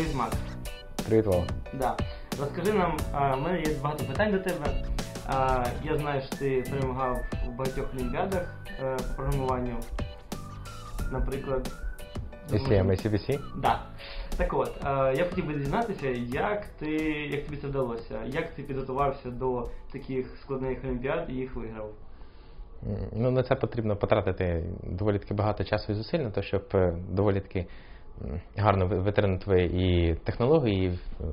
Привіт, Макс. Привіт, Вова. Да. Розкажи нам, в мене є багато питань до тебе. А, я знаю, що ти перемагав в багатьох олімпіадах е, по програмуванню. Наприклад. SCM, ACBC. Да. Так от, е, я хотів би дізнатися, як ти, як тобі це вдалося? Як ти підготувався до таких складних олімпіад і їх виграв? Ну, на це потрібно потратити доволі таки багато часу і зусиль на те, щоб е, доволі таки гарно ви- витримати і технології, і е,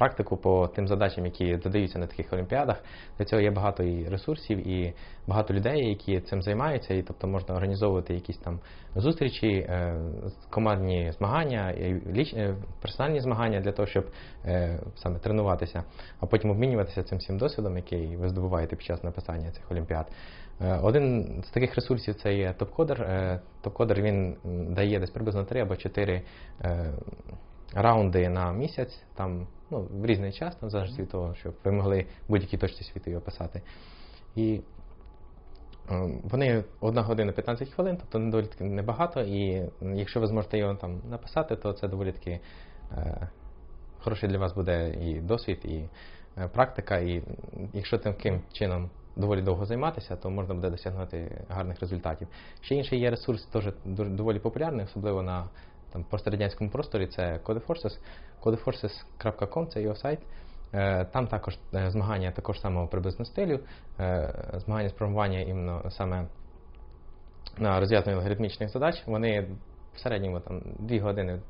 практику по тим задачам, які додаються на таких олімпіадах. Для цього є багато і ресурсів, і багато людей, які цим займаються, і тобто можна організовувати якісь там зустрічі, е, командні змагання, е, персональні змагання для того, щоб е, саме тренуватися, а потім обмінюватися цим всім досвідом, який ви здобуваєте під час написання цих олімпіад. Один з таких ресурсів це є топкодер. Топкодер він дає десь приблизно 3 або 4 е, раунди на місяць, там ну, в різний час, там, залежності від того, щоб ви могли в будь-якій точці світу його писати. І е, вони 1 година 15 хвилин, тобто не доволі таки небагато, і якщо ви зможете його там написати, то це доволі таки е, хороший для вас буде і досвід, і е, практика. І якщо таким чином доволі довго займатися, то можна буде досягнути гарних результатів. Ще інший є ресурс, теж доволі популярний, особливо на там, пострадянському просторі, це Codeforces. Codeforces.com це його сайт. Е, Там також е, змагання також самого приблизно стилю, е, змагання з програмування іменно саме на розв'язання алгоритмічних задач. Вони в середньому там 2 години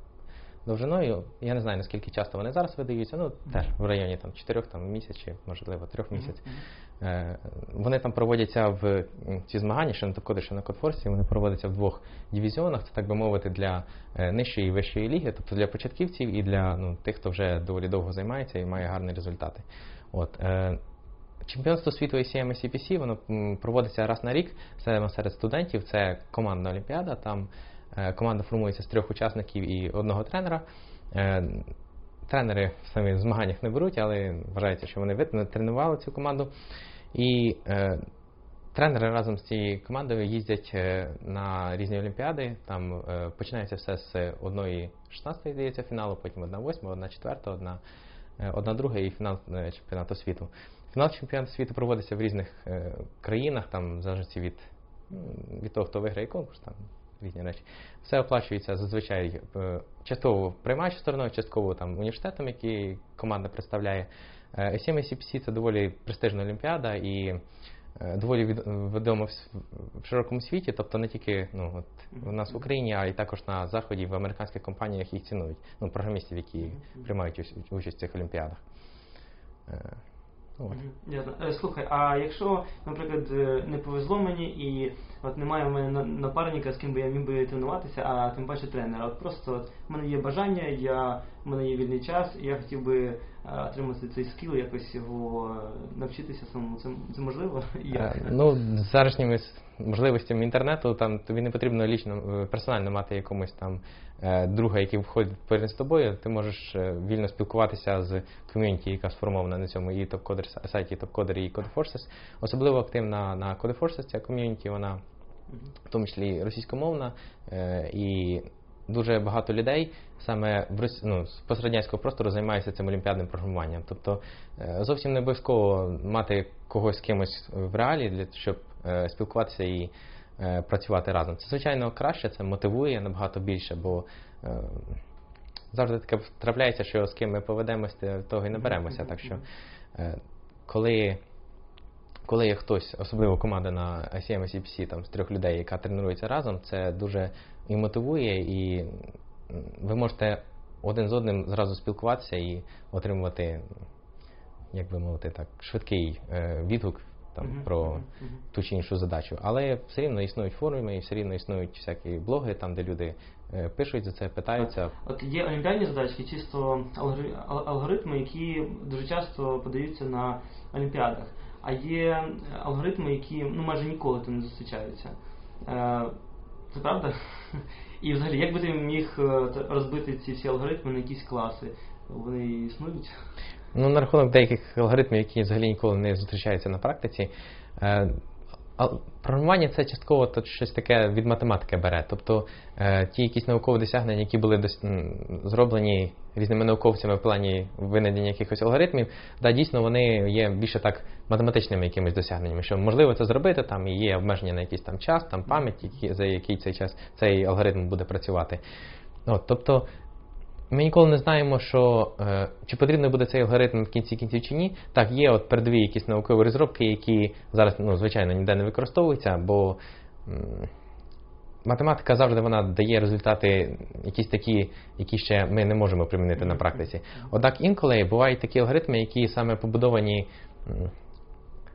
довжиною. Я не знаю наскільки часто вони зараз видаються, ну теж в районі там 4 там, місяців, можливо, 3 місяців. Е, Вони там проводяться в ці змагання, що на Топкоді, що на Кодфорсі, вони проводяться в двох дивізіонах. Це так би мовити, для е, нижчої і вищої ліги, тобто для початківців і для ну, тих, хто вже доволі довго займається і має гарні результати. От, е, Чемпіонство світу ACM і CPC воно проводиться раз на рік саме серед студентів. Це командна олімпіада. Там команда формується з трьох учасників і одного тренера. Е, Тренери самі в змаганнях не беруть, але вважається, що вони тренували цю команду. І е, тренери разом з цією командою їздять е, на різні олімпіади. Там е, починається все з одної 16 здається, фіналу, потім одна восьма, одна четверта, одна, е, одна друга і фінал е, чемпіонату світу. Фінал чемпіонату світу проводиться в різних е, країнах, там в залежності від, від того, хто виграє конкурс, там різні речі. Все оплачується зазвичай е, частково приймаючою стороною, частково там університетом, який команда представляє. Е, SEM це доволі престижна олімпіада і е, доволі від- відома в, широкому світі, тобто не тільки ну, от, у нас в Україні, а й також на Заході в американських компаніях їх цінують, ну, програмістів, які приймають участь в цих олімпіадах. Ясно. Е, Слухай, а якщо, наприклад, е, не повезло мені і от немає в мене на- напарника, з ким би я міг би тренуватися, а тим паче тренера. От просто от, в мене є бажання, я, в мене є вільний час, і я хотів би е, отримати цей скіл, якось його е, навчитися самому. Це, це можливо? Як? Е, Ну, з зараз можливостями інтернету там тобі не потрібно лічно персонально мати якомусь там друга, який входить поряд з тобою. Ти можеш вільно спілкуватися з ком'юніті, яка сформована на цьому і топ-кодер сайті топ-кодер і Codeforces. Особливо активна на Codeforces ця ком'юніті, вона в тому числі російськомовна, і дуже багато людей саме в ну, з пострадянського простору займаються цим олімпіадним програмуванням. Тобто е, зовсім не обов'язково мати когось з кимось в реалі, для щоб е, спілкуватися і е, працювати разом. Це звичайно краще, це мотивує набагато більше, бо завжди таке трапляється, що з ким ми поведемося, того і наберемося. Так що коли коли є хтось, особливо команда на ICM і CPC, там з трьох людей, яка тренується разом, це дуже і мотивує, і ви можете один з одним зразу спілкуватися і отримувати, як би мовити, так, швидкий е, відгук там, Мгм, про мгм, мгм. ту чи іншу задачу. Але все рівно існують форуми, і все рівно існують всякі блоги, там, де люди е, пишуть за це, питаються. От є олімпіадні задачки, чисто алгори- алгоритми, які дуже часто подаються на олімпіадах. А є алгоритми, які ну майже ніколи там не зустрічаються. Е, Це правда? І взагалі, як би ти міг е, розбити ці всі алгоритми на якісь класи? Вони існують? Ну, на рахунок деяких алгоритмів, які взагалі ніколи не зустрічаються на практиці. А програмування це частково то щось таке від математики бере. Тобто е, ті якісь наукові досягнення, які були дос- зроблені різними науковцями в плані винайдення якихось алгоритмів, да, дійсно вони є більше так математичними якимись досягненнями, що можливо це зробити, там і є обмеження на якийсь там час, там пам'ять, за який цей час цей алгоритм буде працювати. От, тобто ми ніколи не знаємо, що е, чи потрібно буде цей алгоритм в кінці кінців чи ні. Так, є от передові якісь наукові розробки, які зараз, ну, звичайно, ніде не використовуються, бо м, математика завжди вона дає результати якісь такі, які ще ми не можемо примінити на практиці. Однак інколи бувають такі алгоритми, які саме побудовані. м,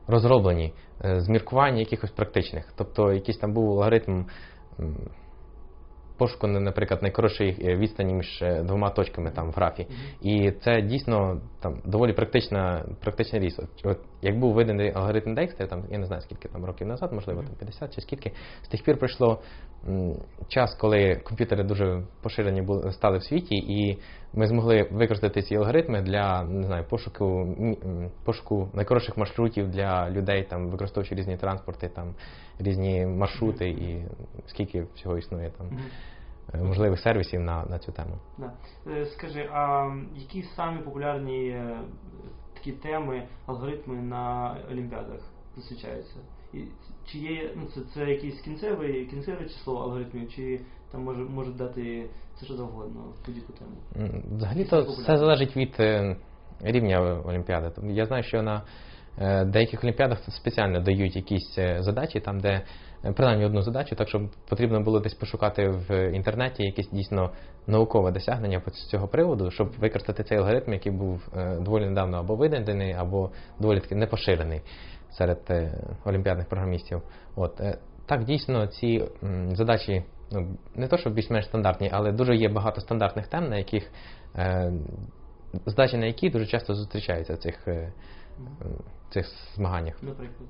Розроблені е, з міркувань якихось практичних. Тобто якийсь там був алгоритм пошуку, на- наприклад, найкоротшої е, відстані між е, двома точками там в графі. І це дійсно там доволі практична, практична річ. От, як був виданий алгоритм Декстер, там я не знаю скільки там років назад, можливо, там 50 чи скільки, з тих пір прийшло м, час, коли комп'ютери дуже поширені були стали в світі, і ми змогли використати ці алгоритми для не знаю, пошуку пошуку найкоротших маршрутів для людей, там використовуючи різні транспорти, там різні маршрути і скільки всього існує там е, можливих сервісів на, на цю тему. Да. Е, Скажи, а які самі популярні е, такі теми, алгоритми на Олімпіадах зустрічаються? І чи є ну це, це якийсь кінцевий кінцеве число алгоритмів, чи там може можуть дати все що завгодно будь-яку тему? Взагалі то все залежить від е, рівня Олімпіади. Я знаю, що на е, деяких олімпіадах спеціально дають якісь е, задачі, там, де принаймні одну задачу, так щоб потрібно було десь пошукати в інтернеті якесь дійсно наукове досягнення з цього приводу, щоб використати цей алгоритм, який був доволі недавно або виданий, або доволі таки непоширений серед е, олімпіадних програмістів. От е, так дійсно ці задачі. Ну, не то, щоб більш-менш стандартні, але дуже є багато стандартних тем, на яких е, задачі на які дуже часто зустрічаються в цих, цих змаганнях. Наприклад.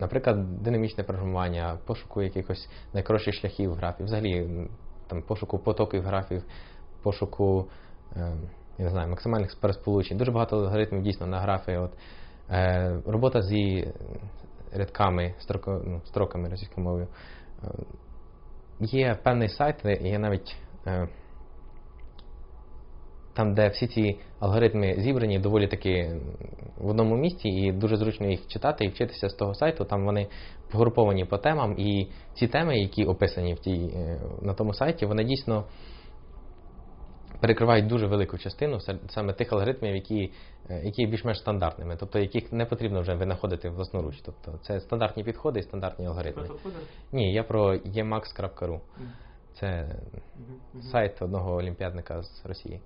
Наприклад, динамічне програмування, пошуку якихось найкоротших шляхів графів, взагалі там, пошуку потоків графів, пошуку е, я не знаю, максимальних пересполучень. Дуже багато алгоритмів дійсно на графи. От, е, робота зі рядками, строко, ну, строками російською мовою. Е, Є певний сайт, є навіть е, там, де всі ці алгоритми зібрані доволі таки в одному місці, і дуже зручно їх читати і вчитися з того сайту. Там вони погруповані по темам, і ці теми, які описані в тій, е, на тому сайті, вони дійсно перекривають дуже велику частину саме тих алгоритмів, які, е, які є більш-менш стандартними, тобто яких не потрібно вже винаходити власноруч. Тобто це стандартні підходи і стандартні алгоритми. Ні, я про emax.ru. Це сайт одного олімпіадника з Росії.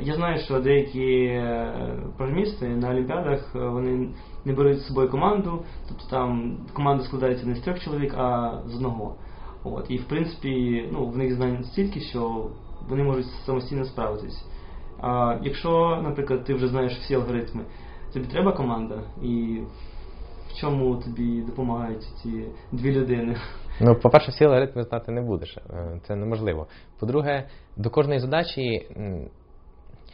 Я знаю, що деякі е, програмісти на Олімпіадах е, вони не беруть з собою команду, тобто там команда складається не з трьох чоловік, а з одного. От. І в принципі, ну, в них знань стільки, що вони можуть самостійно справитись. А якщо, наприклад, ти вже знаєш всі алгоритми, тобі треба команда, і в чому тобі допомагають ці дві людини? Ну, по-перше, всі алгоритми знати не будеш. Е, Це неможливо. По-друге, до кожної задачі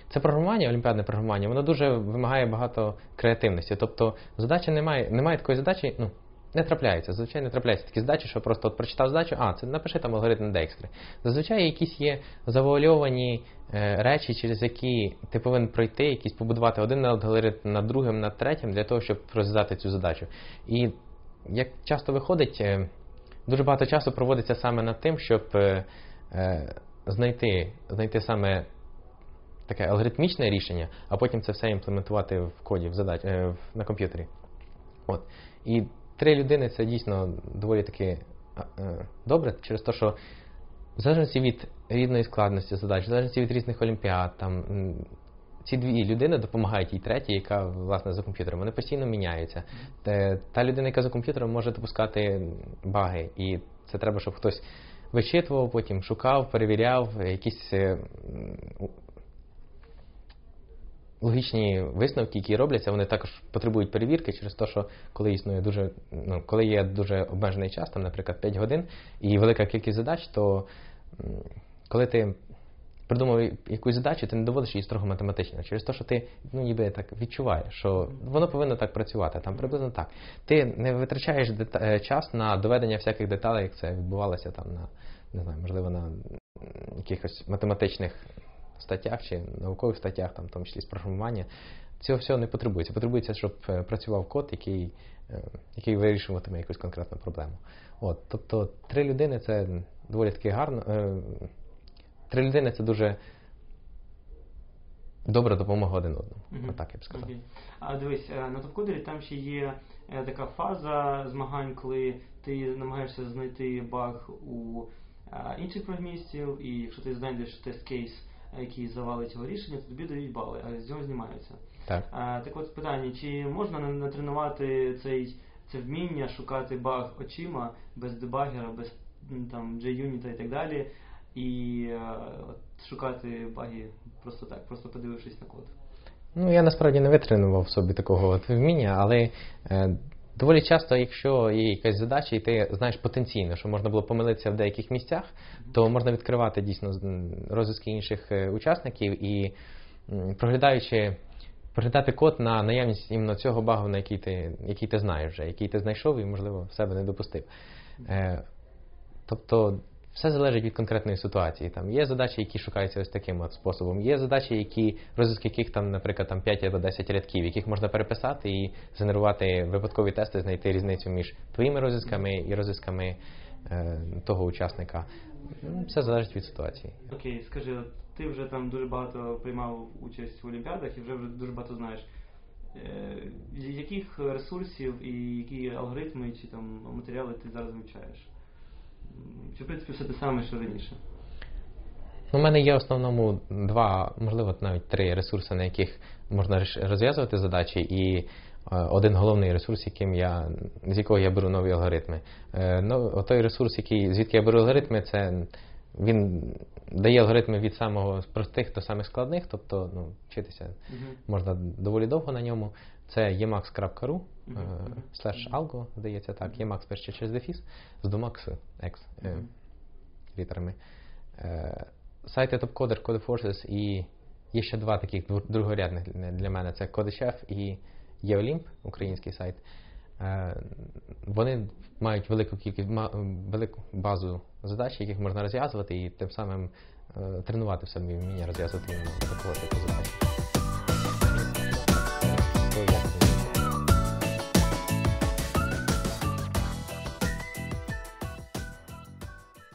це програмування, олімпіадне програмування, воно дуже вимагає багато креативності. Тобто задача немає, немає такої задачі, ну, не трапляється. Зазвичай не трапляються такі задачі, що просто от прочитав задачу, а, це напиши там алгоритм Декстри. Зазвичай якісь є завуальовані е, речі, через які ти повинен пройти, якісь побудувати один алгоритм над другим, над третім, для того, щоб розв'язати цю задачу. І як часто виходить, е, дуже багато часу проводиться саме над тим, щоб е, е, знайти, знайти саме таке алгоритмічне рішення, а потім це все імплементувати в коді в задач, е, на комп'ютері. От. І три людини це дійсно доволі таки е, добре, через те, що в залежності від рідної складності задач, в залежності від різних олімпіад, там, ці дві людини допомагають їй третій, яка власне за комп'ютером. Вони постійно міняються. Та людина, яка за комп'ютером, може допускати баги, і це треба, щоб хтось вичитував, потім шукав, перевіряв, якісь е, логічні висновки, які робляться, вони також потребують перевірки через те, що коли існує дуже, ну, коли є дуже обмежений час, там, наприклад, 5 годин, і велика кількість задач, то коли ти придумав якусь задачу, ти не доводиш її строго математично. Через те, що ти ну, ніби так відчуваєш, що воно повинно так працювати. Там приблизно так. Ти не витрачаєш е, час на доведення всяких деталей, як це відбувалося там на не знаю, можливо, на якихось математичних статтях чи наукових статтях, там, в тому числі з програмування. Цього всього не потребується. Потребується, щоб е, працював код, який, е, який вирішуватиме якусь конкретну проблему. От, тобто три людини це доволі таки гарно. е, Три людини це дуже добра допомога один одному. Мгм. Отак я б сказав. Окей. А дивись, на топ-кодері там ще є така фаза змагань, коли ти намагаєшся знайти баг у інших програмістів, і якщо ти знайдеш тест-кейс, е, який завалить його рішення, то тобі дають бали, а з нього знімаються. Так. Е, Так от питання, чи можна на- натренувати цей, це вміння шукати баг очима без дебагера, без там JUnit і так далі, і е, от, шукати баги просто так, просто подивившись на код. Ну, я насправді не витренував собі такого от вміння, але е, доволі часто, якщо є якась задача, і ти знаєш потенційно, що можна було помилитися в деяких місцях, то можна відкривати дійсно розвитки інших е, учасників і проглядаючи. Проглядати код на наявність іменно цього багу, на який ти, який ти знаєш вже, який ти знайшов і, можливо, в себе не допустив. Е, тобто все залежить від конкретної ситуації. Там є задачі, які шукаються ось таким от способом. Є задачі, які розв'язок яких там, наприклад, там 5 або 10 рядків, яких можна переписати і згенерувати випадкові тести, знайти різницю між твоїми розв'язками і розв'язками е, того учасника. Ну, Все залежить від ситуації. Окей, скажи, ти вже там дуже багато приймав участь в олімпіадах і вже дуже багато знаєш. Е, яких ресурсів і які алгоритми чи там матеріали ти зараз вивчаєш? Чи в принципі все те саме, що раніше? У мене є в основному два, можливо, навіть три ресурси, на яких можна розв'язувати задачі, і е, один головний ресурс, яким я, з якого я беру нові алгоритми. Ну, той ресурс, який, звідки я беру алгоритми, це він дає алгоритми від самого простих до самих складних, тобто ну, вчитися Мгм. можна доволі довго на ньому. Це emacs.ru Е, slash algo, здається так, Emacs перше через дефіс, з двома X е, літерами. Е, Сайти TopCoder, CodeForces і є ще два таких другорядних для- мене. Це CodeChef і Yeolymp, український сайт. Вони мають велику кількість велику базу задач, яких можна розв'язувати, і тим самим тренувати в собі вміння розв'язувати такого типу задач.